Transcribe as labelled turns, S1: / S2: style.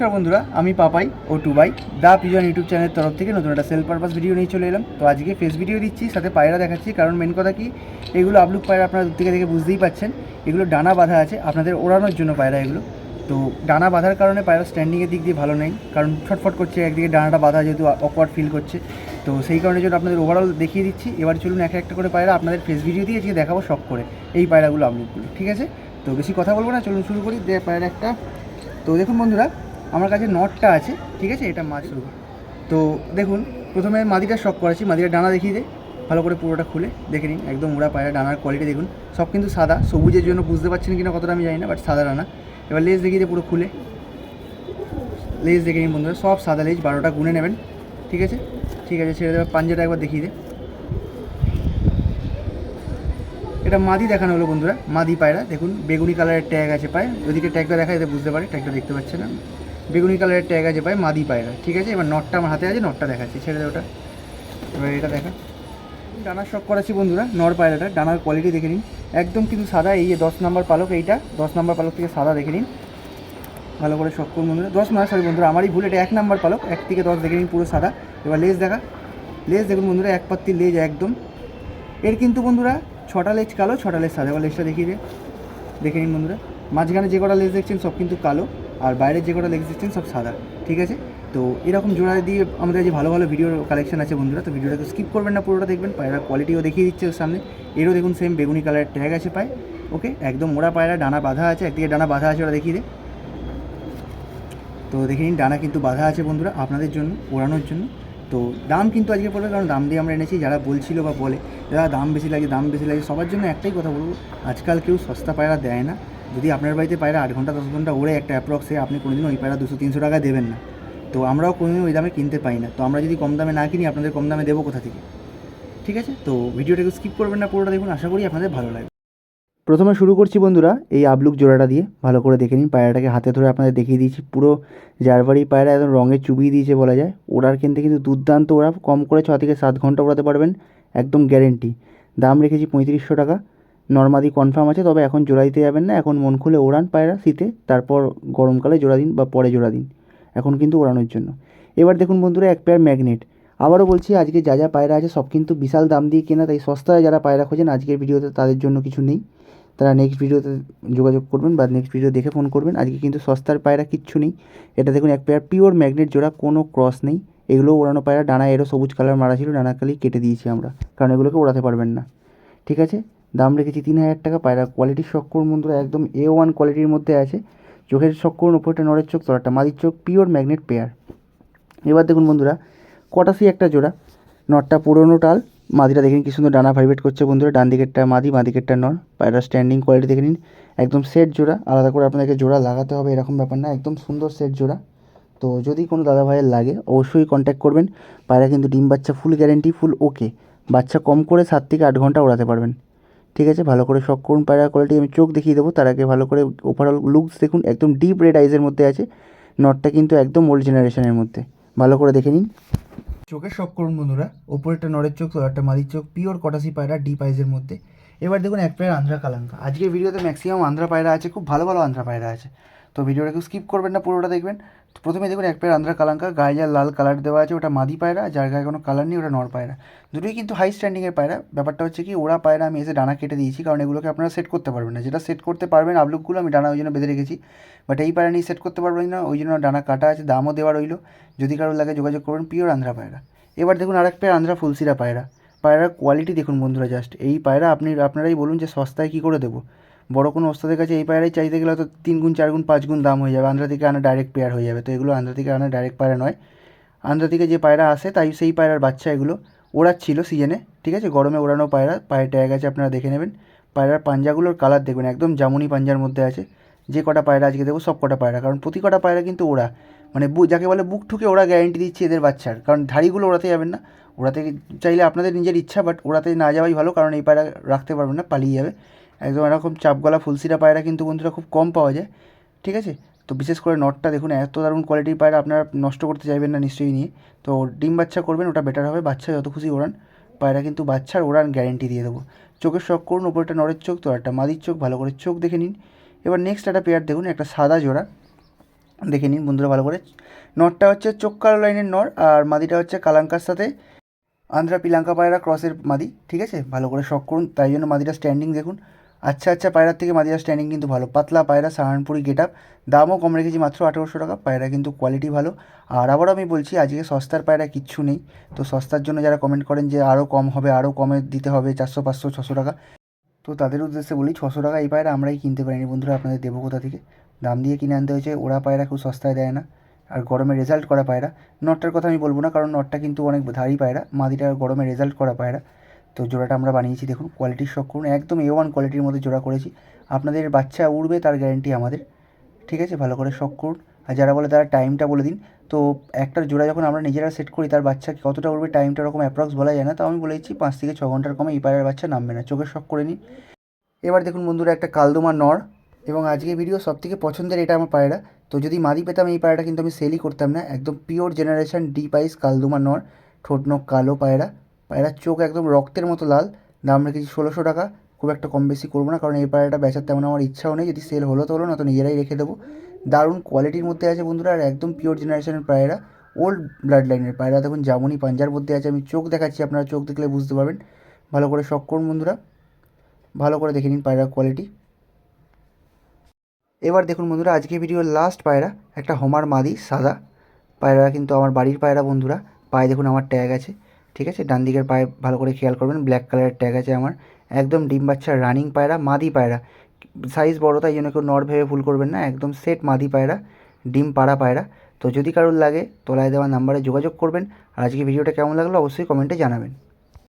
S1: নমস্কার বন্ধুরা, আমি পাপাই ও টুবাই, দা পিজন ইউটিউব চ্যানেলের তরফ থেকে নতুন একটা সেল পারপাস ভিডিও নিয়ে চলে এলাম। তো আজকে ফেস ভিডিও দিচ্ছি, সাথে পায়রা দেখাচ্ছি, কারণ মেন কথা কি, এগুলো আপলুক পায়রা আপনারা দূর থেকে দেখে বুঝতেই পাচ্ছেন এগুলো ডানা বাঁধা আছে, আপনাদের ওড়ানোর জন্য পায়রা এগুলো। তো ডানা বাঁধার কারণে পায়রা স্ট্যান্ডিংয়ের দিক দিয়ে ভালো নেই, কারণ ছটফট করছে, একদিকে ডানাটা বাঁধা যেহেতু অকওয়ার্ড ফিল করছে। তো সেই কারণে জন্য আপনাদের ওভারঅল দেখিয়ে দিচ্ছি। এবার চলুন এক একটা করে পায়রা আপনাদের ফেস ভিডিও দিয়ে আজকে দেখাবো শখ করে এই পায়রাগুলো আপলুকগুলো ঠিক আছে? তো বেশি কথা বলব না, চলুন শুরু করি। পায়রা একটা তো দেখুন বন্ধুরা আমার কাছে নটটা আছে, ঠিক আছে? এটা মাদি শুরু তো দেখুন, প্রথমে মাদিটা শখ করেছি মাদিটা ডানা দেখিয়ে দে। ভালো করে পুরোটা খুলে দেখে নিন, একদম উড়া পায়রা, ডানার কোয়ালিটি দেখুন। সব কিন্তু সাদা, সবুজের জন্য বুঝতে পারছেন কিনা কতটা আমি জানি না বাট সাদা ডানা। এবার লেজ দেখিয়ে দে পুরো খুলে। লেজ দেখে নিন বন্ধুরা, সব সাদা লেজ বারোটা গুনে নেবেন, ঠিক আছে? ঠিক আছে, ছেড়ে দেবে পাঞ্জাটা একবার দেখিয়ে দে। এটা মাদি দেখানো হলো বন্ধুরা, মাদি পায়রা। দেখুন, বেগুনি কালারের ট্যাগ আছে পায় ওদিকে ট্যাগটা দেখা যেতে বুঝতে পারে ট্যাগটা দেখতে পাচ্ছে না। বেগুনি কালারের ট্যাগ আছে পায় মাদি পায়রা, ঠিক আছে? এবার নটটা আমার হাতে আছে নটটা দেখাচ্ছি, ছেড়ে দে ওটা। এবার এটা দেখা। ডানার শখ করাচ্ছি বন্ধুরা নর পায়রাটা, ডানার কোয়ালিটি দেখে নিন। একদম কিন্তু সাদা, এই যে দশ নম্বর পালক, এইটা, দশ নম্বর পালক থেকে সাদা দেখে নিন। ভালো করে শখ করুন বন্ধুরা। দশ নয় সরি বন্ধুরা, আমারই ভুল, এটা এক নম্বর পালক, এক থেকে দশ দেখে নিন পুরো সাদা। এবার লেজ দেখা। লেজ দেখুন বন্ধুরা, এক পাত্তির লেজ একদম। এর কিন্তু বন্ধুরা, ছটা লেজ কালো, ছটা লেজ সাদা। এবার লেজটা দেখিয়ে দেখে নিন বন্ধুরা। মাঝখানে যে কটা লেজ দেখছেন, সব কিন্তু কালো। আর বাইরের যে কটা লেজ দেখছেন সব সাদা, ঠিক আছে? তো এরকম জোড়া দিয়ে আমাদের যে ভালো ভালো ভিডিওর কালেকশন আছে বন্ধুরা, তো ভিডিওটাকে স্কিপ করবেন না, পুরোটা দেখবেন, পায়রা কোয়ালিটিও দেখিয়ে দিচ্ছে ওর সামনে। এরও দেখুন সেম বেগুনি কালারের ট্যাগ আছে পায় ওকে একদম মোড়া পায়রা, ডানা বাঁধা আছে, একদিকে ডানা বাঁধা আছে ওরা দেখিয়ে দে। তো দেখে নিন, ডানা কিন্তু বাঁধা আছে বন্ধুরা, আপনাদের জন্য, ওড়ানোর জন্য। তো দাম কিন্তু আজকে পড়বে, কারণ দাম দিয়ে আমরা এনেছি, যারা বলছিল বা বলে যারা দাম বেশি লাগে, দাম বেশি লাগে, সবার জন্য একটাই কথা বলব, আজকাল কেউ সস্তা পায়রা দেয় না। যদি আপনার বাড়িতে পায়রা আট ঘণ্টা, দশ ঘণ্টা ওড়ে একটা অ্যাপ্রক্সে আপনি কোনোদিন ওই পায়রা দুশো, তিনশো টাকা দেবেন না। তো আমরাও কোনোদিন ওই দামে কিনতে পাই না। তো আমরা যদি কম দামে না কিনি, আপনাদের কম দামে দেবো কোথা থেকে? ঠিক আছে? তো ভিডিওটাকে স্কিপ করবেন না, পুরোটা দেখুন। আশা করি আপনাদের ভালো লাগবে। প্রথমে শুরু করছি বন্ধুরা, এই আবলুক জোড়াটা দিয়ে। ভালো করে দেখে নিন, পায়রাটাকে হাতে ধরে আপনাদের দেখিয়ে দিয়েছি। পুরো জারবারি পায়রা একদম রঙে চুবিয়ে দিয়েছে বলা যায়। ওড়ার কিনতে, কিন্তু দুর্দান্ত ওরা কম করে ছ থেকে সাত ঘণ্টা ওড়াতে পারবেন, একদম গ্যারেন্টি দাম রেখেছি পঁয়ত্রিশশো টাকা। নর্মাদি কনফার্ম আছে, তবে এখন জোড়া দিতে যাবেন না। এখন মন খুলে ওড়ান পায়রা শীতে, তারপর গরমকালে জোড়া দিন বা পরে জোড়া দিন। এখন কিন্তু ওড়ানোর জন্য। এবার দেখুন বন্ধুরা, এক পেয়ার ম্যাগনেট আবারও বলছি, আজকে যা যা পায়রা আছে সব কিন্তু বিশাল দাম দিয়ে কেনা, তাই সস্তায় যারা পায়রা খোঁজেন, আজকের ভিডিওতে তাদের জন্য কিছু নেই। তারা নেক্সট ভিডিওতে যোগাযোগ করবেন বা নেক্সট ভিডিও দেখে ফোন করবেন। আজকে কিন্তু সস্তার পায়রা কিচ্ছু নেই। এটা দেখুন, এক পেয়ার পিওর ম্যাগনেট জোড়া, কোনো ক্রস নেই। এগুলো ওড়ানো পায়রা, ডানা এরও সবুজ কালার মারা ছিল, ডানা কালি কেটে দিয়েছি আমরা, কারণ এগুলোকে ওড়াতে পারবেন না। ঠিক আছে? দাম রেখেছি তিন হাজার টাকা, পায়রা কোয়ালিটির শক্কর বন্ধুরা, একদম এ ওয়ান কোয়ালিটির মধ্যে আছে। চোখের শক্কর ওপরটা নরের চোখ তলাটা মাদির চোখ পিওর ম্যাগনেট পেয়ার এবার দেখুন বন্ধুরা কটাসি একটা জোড়া, নটটা পুরোনো টাল, মাদিটা দেখে নিন কি সুন্দর ডানা ভাইব্রেট করছে বন্ধুরা, ডান দিকেরটা মাদি, বাঁ দিকেরটা নর পায়রা স্ট্যান্ডিং কোয়ালিটি দেখে নিন, একদম সেট জোড়া, আলাদা করে আপনাদেরকে জোড়া লাগাতে হবে, এরকম ব্যাপার না, একদম সুন্দর সেট জোড়া। তো যদি কোনো দাদা ভাইয়ের লাগে, অবশ্যই কন্ট্যাক্ট করবেন, পায়রা কিন্তু ডিম বাচ্চা ফুল গ্যারেন্টি ফুল ওকে বাচ্চা কম করে সাত থেকে আট ঘণ্টা ওড়াতে পারবেন। ঠিক আছে? ভালো করে শখ করুন পায়রা কোয়ালিটি আমি চোখ দেখিয়ে দেবো, তার আগে ভালো করে ওভারঅল লুকস দেখুন, একদম ডিপ রেড আইজের মধ্যে আছে। নটটা কিন্তু একদম ওল্ড জেনারেশনের মধ্যে। ভালো করে দেখে নিন। চোখের শখ করুন বন্ধুরা। ওপরেরটা নরের চোখ একটা মালির চোখ পিওর কটাসি পায়রা ডিপ আইজের মধ্যে। এবার দেখুন এক পায়ের আন্ধ্রা কালাঙ্কা আজকের ভিডিওতে ম্যাক্সিমাম আন্ধ্রা পায়রা আছে, খুব ভালো ভালো আন্ধ্রা পায়রা আছে। তো ভিডিওটা কেউ স্কিপ করবেন না, পুরোটা দেখবেন। তো প্রথমে দেখুন, এক পেয়ার আন্ধ্রা কালাঙ্কা, গায়ে যা লাল কালার দেওয়া আছে, ওটা মাদি পায়রা, যার গায়ে কোনো কালার নেই, ওটা নর পায়রা। দুটোই কিন্তু হাই স্ট্যান্ডিংয়ের পায়রা। ব্যাপারটা হচ্ছে কি, ওরা পায়রা আমি এসে ডানা কেটে দিয়েছি, কারণ এগুলোকে আপনারা সেট করতে পারবেন না। যেটা সেট করতে পারবেন আবলুকগুলো আমি ডানা ওই জন্য বেঁধে রেখেছি। বাট এই পায়রা নিয়ে সেট করতে পারবেন না, ওই জন্য ডানা কাটা আছে, দামও দেওয়া রইল। যদি কারোর লাগে যোগাযোগ করবেন পিওর আন্ধ্রা পায়রা। এবার দেখুন, আরেক পেয়ার আন্ধ্রা ফুলসিরা পায়রা। পায়রার কোয়ালিটি দেখুন বন্ধুরা জাস্ট এই পায়রা আপনি, আপনারাই বলুন যে সস্তায় কী করে দেবো। বড় কোনো ওস্তাদের কাছে এই পায়রাই চাইতে গেলে হয়তো তিন গুণ, চার গুণ, পাঁচ গুণ দাম হয়ে যাবে। আন্ধ্রা থেকে আনা ডাইরেক্ট পেয়ার হয়ে যাবে। তো এগুলো আন্ধ্রা থেকে আনা ডাইরেক্ট পায়রা নয়। আন্ধ্রা থেকে যে পায়রা আসে, তাই সেই পায়রার বাচ্চা এগুলো ওড়াচ্ছিল সিজনে ঠিক আছে? গরমে ওড়ানো পায়রা। পায়ের ট্যাগ আছে, আপনারা দেখে নেবেন। পায়রার পাঞ্জাগুলোর কালার দেখবেন। একদম জামুনি পাঞ্জার মধ্যে আছে। যে কটা পায়রা আজকে দেবো, সব কটা পায়রা। কারণ প্রতি কটা পায়রা কিন্তু ওরা মানে যাকে বলে বুক ঠুকে ওরা গ্যারেন্টি দিচ্ছে এদের বাচ্চার। কারণ ধাড়িগুলো ওড়াতে যাবেন না। ওড়াতে চাইলে আপনাদের নিজের ইচ্ছা বাট ওড়াতে না যাওয়াই ভালো। কারণ এই পায়রা রাখতে পারবেন না, পালিয়ে যাবে। একদম এরকম চাপগলা ফুলসিরা পায়রা কিন্তু বন্ধুরা খুব কম পাওয়া যায়, ঠিক আছে? তো বিশেষ করে নটটা দেখুন, এত দারুণ কোয়ালিটির পায়রা আপনারা নষ্ট করতে চাইবেন না নিশ্চয়ই নিয়ে। তো ডিম বাচ্চা করবেন, ওটা বেটার হবে, বাচ্চা যত খুশি ওড়ান। পায়রা কিন্তু বাচ্চার ওড়ান গ্যারেন্টি দিয়ে দেবো। চোখের শখ করুন ওপরটা নরের চোখ, তো একটা মাদির চোখ, ভালো করে চোখ দেখে নিন। এবার নেক্সট একটা পেয়ার দেখুন, একটা সাদা জোড়া। দেখে নিন বন্ধুরা ভালো করে। নরটা হচ্ছে চোখ কালো লাইনের নর, আর মাদিটা হচ্ছে কালাঙ্কার সাথে আন্ধ্রা পিলাঙ্কা পায়রা ক্রসের মাদি, ঠিক আছে? ভালো করে শখ করুন, তাই জন্য মাদিটা স্ট্যান্ডিং দেখুন। আচ্ছা আচ্ছা পায়রার থেকে মাদিটা স্ট্যান্ডিং কিন্তু ভালো। পাতলা পায়রা, সাহারানপুরি গেট আপ দামও কম রেখেছি মাত্র আঠেরোশো টাকা। পায়রা কিন্তু কোয়ালিটি ভালো। আর আবারও আমি বলছি, আজকে সস্তার পায়রা কিচ্ছু নেই। তো সস্তার জন্য যারা কমেন্ট করেন যে আরও কম হবে আরও কমে দিতে হবে, চারশো, পাঁচশো, ছশো টাকা, তো তাদের উদ্দেশ্যে বলি, ছশো টাকা এই পায়রা আমরাই কিনতে পারিনি বন্ধুরা, আপনাদের দেবো কোথা থেকে? দাম দিয়ে কিনে আনতে হয়েছে, ওরা পায়রা খুব সস্তায় দেয় না। আর গরমে রেজাল্ট করা পায়রা, নটটার কথা আমি বলব না, কারণ নটটা কিন্তু অনেক ধারি পায়রা মাদিটা গরমে রেজাল্ট করা পায়রা। তো জোড়াটা আমরা বানিয়েছি, দেখুন কোয়ালিটির শখ করুন, একদম এ ওয়ান কোয়ালিটির মধ্যে জোড়া করেছি। আপনাদের বাচ্চা উড়বে তার গ্যারেন্টি আমাদের, ঠিক আছে? ভালো করে শখ করুন। আর যারা বলে তারা টাইমটা বলে দিন। তো একটা জোড়া যখন আমরা নিজেরা সেট করি, তার বাচ্চা কতটা উড়বে টাইমটা ওরকম অ্যাপ্রক্স বলা যায় না, তো আমি বলে দিচ্ছি পাঁচ থেকে ছ ঘণ্টার কমে এই পায়রার বাচ্চা নামবে না। চোখের শখ করে নিন। এবার দেখুন বন্ধুরা একটা কালদোমা নর, এবং আজকে ভিডিও সব থেকে পছন্দের এটা আমার পায়রা। তো যদি মাদি পেতাম এই পায়রাটা, কিন্তু আমি সেলই করতাম না। একদম পিওর জেনারেশন ডি পাইস কালদোমা নর ঠোঁট নখ কালো পায়রা। পায়রার চোখ একদম রক্তের মতো লাল। দাম রেখেছি ষোলোশো টাকা। খুব একটা কম বেশি করব না, কারণ এই পায়রাটা বেচার তেমন আমার ইচ্ছাও নেই। যদি সেল হলো তো হলো না তো নিজেরাই রেখে দেবো। দারুণ কোয়ালিটির মধ্যে আছে বন্ধুরা, আর একদম পিওর জেনারেশনের পায়রা। ওল্ড ব্লাড লাইনের পায়রা। দেখুন, জামনি পাঞ্জার মধ্যে আছে। আমি চোখ দেখাচ্ছি, আপনারা চোখ দেখলে বুঝতে পারবেন। ভালো করে শখ করুন বন্ধুরা। ভালো করে দেখে নিন পায়রার কোয়ালিটি এবার দেখুন বন্ধুরা আজকে ভিডিওর লাস্ট পায়রা। একটা হোমার মাদি, সাদা। পায়রা কিন্তু আমার বাড়ির পায়রা বন্ধুরা। পায়ে দেখুন আমার ট্যাগ আছে। ঠিক আছে? ডান দিকের পায়ে ভালো করে খেয়াল করবেন ব্ল্যাক কালারের ট্যাগ আছে আমার। একদম ডিম বাচ্চা রানিং পায়রা, মাদি পায়রা। সাইজ বড়, তাই জন্য কেউ নর ভেবে ভুল করবেন না। একদম সেট মাদি পায়রা, ডিম পাড়া পায়রা। তো যদি কারোর লাগে, তোলায় দেওয়া নাম্বারে যোগাযোগ করবেন। আর আজকে ভিডিওটা কেমন লাগল, অবশ্যই কমেন্টে জানাবেন।